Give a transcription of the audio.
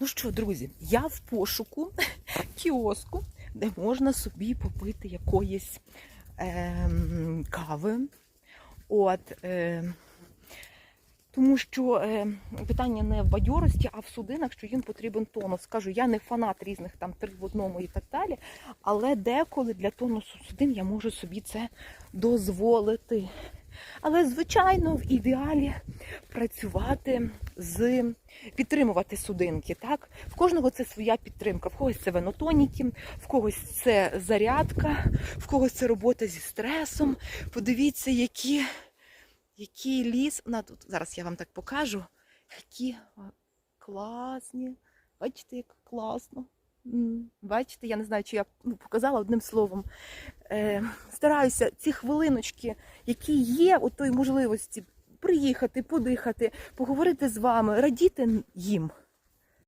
Ну що, друзі, я в пошуку кіоску, де можна собі попити якоїсь ем, кави. От, е, тому що е, питання не в бадьорості, а в судинах, що їм потрібен тонус. Скажу, я не фанат різних там три в одному і так далі. Але деколи для тонусу судин я можу собі це дозволити. Але, звичайно, в ідеалі працювати з підтримувати судинки. Так? В кожного це своя підтримка. В когось це венотоніки, в когось це зарядка, в когось це робота зі стресом. Подивіться, які, який ліс. На, тут, зараз я вам так покажу. Які класні. Бачите, як класно. Бачите, я не знаю, чи я ну, показала одним словом. Е, стараюся ці хвилиночки, які є у той можливості приїхати, подихати, поговорити з вами, радіти їм.